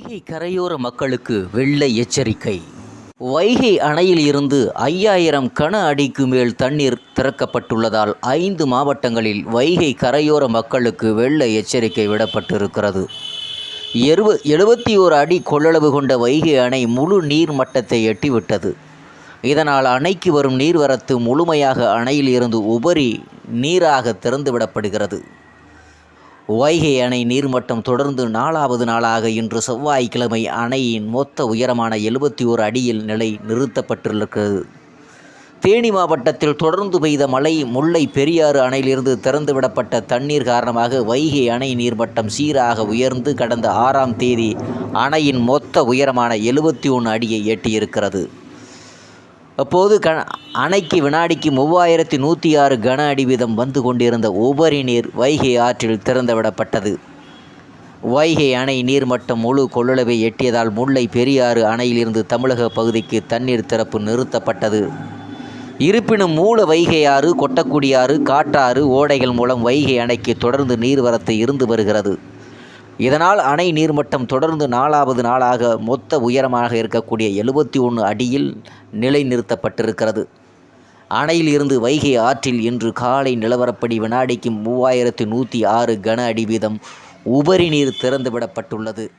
வைகை கரையோர மக்களுக்கு வெள்ள எச்சரிக்கை. வைகை அணையில் இருந்து ஐயாயிரம் கன அடிக்கு மேல் தண்ணீர் திறக்கப்பட்டுள்ளதால் ஐந்து மாவட்டங்களில் வைகை கரையோர மக்களுக்கு வெள்ள எச்சரிக்கை விடப்பட்டிருக்கிறது. எருவ எழுபத்தி ஓரு அடி கொள்ளளவு கொண்ட வைகை அணை முழு நீர் மட்டத்தை எட்டிவிட்டது. இதனால் அணைக்கு வரும் நீர்வரத்து முழுமையாக அணையில் இருந்து உபரி நீராக திறந்துவிடப்படுகிறது. வைகை அணை நீர்மட்டம் தொடர்ந்து நாலாவது நாளாக இன்று செவ்வாய்க்கிழமை அணையின் மொத்த உயரமான எழுபத்தி ஓரு அடியில் நிலை நிறுத்தப்பட்டிருக்கிறது. தேனி மாவட்டத்தில் தொடர்ந்து பெய்த மழை முல்லை பெரியாறு அணையிலிருந்து திறந்துவிடப்பட்ட தண்ணீர் காரணமாக வைகை அணை நீர்மட்டம் சீராக உயர்ந்து கடந்த ஆறாம் தேதி அணையின் மொத்த உயரமான எழுபத்தி ஒன்று அடியை எட்டியிருக்கிறது. அப்போது க அணைக்கு வினாடிக்கு மூவாயிரத்தி நூற்றி ஆறு கன அடி வீதம் வந்து கொண்டிருந்த உபரி நீர் வைகை ஆற்றில் திறந்துவிடப்பட்டது. வைகை அணை நீர்மட்டம் முழு கொள்ளளவை எட்டியதால் முல்லை பெரியாறு அணையிலிருந்து தமிழக பகுதிக்கு தண்ணீர் திறப்பு நிறுத்தப்பட்டது. இருப்பினும் மூல வைகை ஆறு காட்டாறு ஓடைகள் மூலம் வைகை அணைக்கு தொடர்ந்து நீர்வரத்து இருந்து வருகிறது. இதனால் அணை நீர்மட்டம் தொடர்ந்து நாலாவது நாளாக மொத்த உயரமாக இருக்கக்கூடிய எழுபத்தி ஒன்று அடியில் நிலைநிறுத்தப்பட்டிருக்கிறது. அணையில் இருந்து வைகை ஆற்றில் இன்று காலை நிலவரப்படி வினாடிக்கு மூவாயிரத்து நூற்றி ஆறு கன அடி வீதம் உபரி நீர் திறந்துவிடப்பட்டுள்ளது.